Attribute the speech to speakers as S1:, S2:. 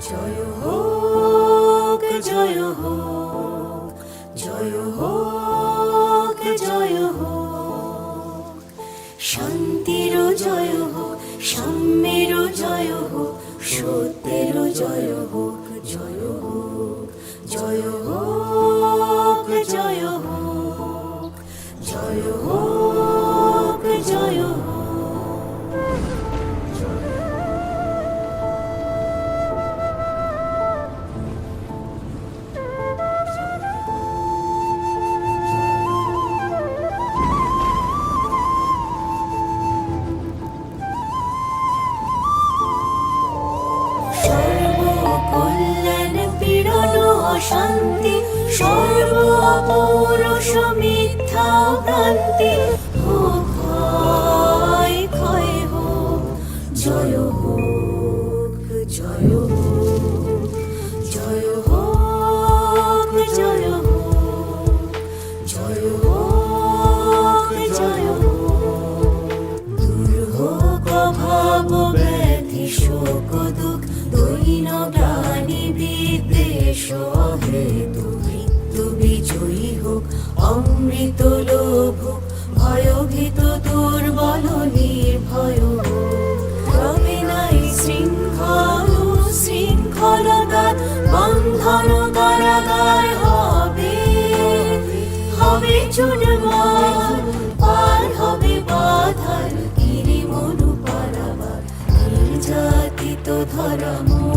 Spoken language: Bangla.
S1: জয় হোক জয় হোক জয় হোক জয় হোক শান্তির জয় হোক সাম্যের জয় হোক সত্যের জয় হোক জয় হোক জয় হোক জয় হোক পীড়ন অশান্তি সর্ব অপৌরষ মিথ্যা ভ্রান্তি। হোক জয় জয় হোক জয় হোক জয় হোক জয় হোক। শোক দুঃখ দৈন গ্লানি বিদ্বেষ হেতু মৃত্যু বিজয়ী হোক, অমৃত লোভ ভয়ভীত দুর্বল নির্ভয় রবে নাই হবে। পার হবে বাধার নির্যাতিত